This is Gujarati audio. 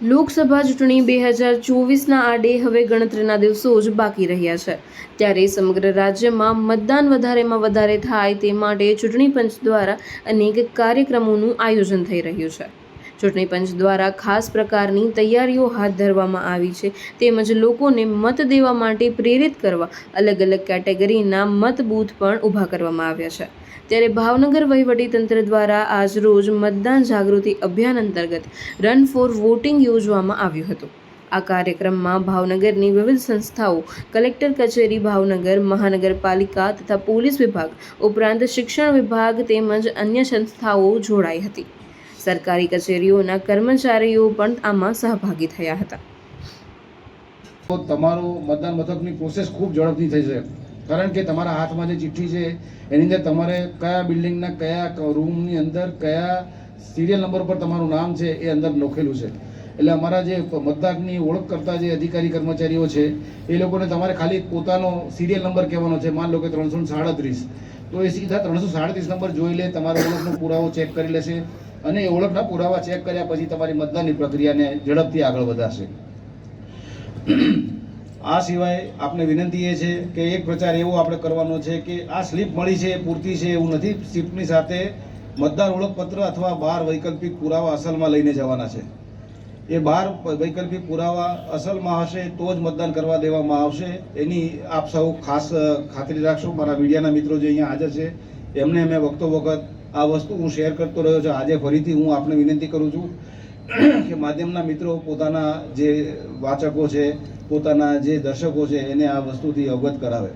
લોકસભા ચૂંટણી બે હજાર ચોવીસના આડે હવે ગણતરીના દિવસો જ બાકી રહ્યા છે. ત્યારે સમગ્ર રાજ્યમાં મતદાન વધારેમાં વધારે થાય તે માટે ચૂંટણી પંચ દ્વારા અનેક કાર્યક્રમોનું આયોજન થઈ રહ્યું છે. ચૂંટણી પંચ દ્વારા ખાસ પ્રકારની તૈયારીઓ હાથ ધરવામાં આવી છે. તેમજ લોકોને મત દેવા માટે પ્રેરિત કરવા અલગ અલગ કેટેગરીના મત બૂથ પણ ઊભા કરવામાં આવ્યા છે. ત્યારે ભાવનગર વહીવટીતંત્ર દ્વારા આજરોજ મતદાન જાગૃતિ અભિયાન અંતર્ગત રન ફોર વોટિંગ યોજવામાં આવ્યું હતું. આ કાર્યક્રમમાં ભાવનગરની વિવિધ સંસ્થાઓ, કલેક્ટર કચેરી ભાવનગર, મહાનગરપાલિકા તથા પોલીસ વિભાગ, ઉપરાંત શિક્ષણ વિભાગ તેમજ અન્ય સંસ્થાઓ જોડાઈ હતી. સરકારી કચેરીઓના કર્મચારીઓ પણ આમાં સહભાગી થયા હતા. તો તમારું મતદાન મથકની પ્રોસેસ ખૂબ ઝડપથી થઈ છે. કારણ કે તમારા હાથમાં જે ચિઠ્ઠી છે, એની અંદર તમારે કયા બિલ્ડિંગના કયા રૂમની અંદર કયા સિરિયલ નંબર પર તમારું નામ છે, એ અંદર લખેલું છે. એટલે અમારા જે મતદારની ઓળખ કરતા જે અધિકારી કર્મચારીઓ છે, એ લોકોને તમારે ખાલી પોતાનો સિરિયલ નંબર કહેવાનો છે. માન લો કે ત્રણસો સાડત્રીસ. તો એ સીધા ત્રણસો સાડત્રીસ નંબર જોઈ લે, તમારો ઓળખનો પુરાવો ચેક કરી લેશે. અને એ ઓળખના પુરાવા ચેક કર્યા પછી તમારી મતદાનની પ્રક્રિયાને ઝડપથી આગળ વધારશે. આ સિવાય આપને વિનંતી એ છે કે એક પ્રચાર એવો આપણે કરવાનો છે કે આ સ્લીપ મળી છે એ પૂરતી છે એવું નથી. સ્લીપની સાથે મતદાર ઓળખપત્ર અથવા બાર વૈકલ્પિક પુરાવા અસલમાં લઈને જવાના છે. એ બાર વૈકલ્પિક પુરાવા અસલમાં હશે તો જ મતદાન કરવા દેવામાં આવશે. એની આપ સૌ ખાસ ખાતરી રાખશો. મારા મીડિયાના મિત્રો જે અહીંયા હાજર છે, એમને મેં વખતો વખત આ વસ્તુ હું શેર કરતો રહ્યો છું. આજે ફરીથી હું આપને વિનંતી કરું છું કે માધ્યમના મિત્રો પોતાના જે વાચકો છે, પોતાના જે દર્શકો છે, એને આ વસ્તુથી અવગત કરાવે.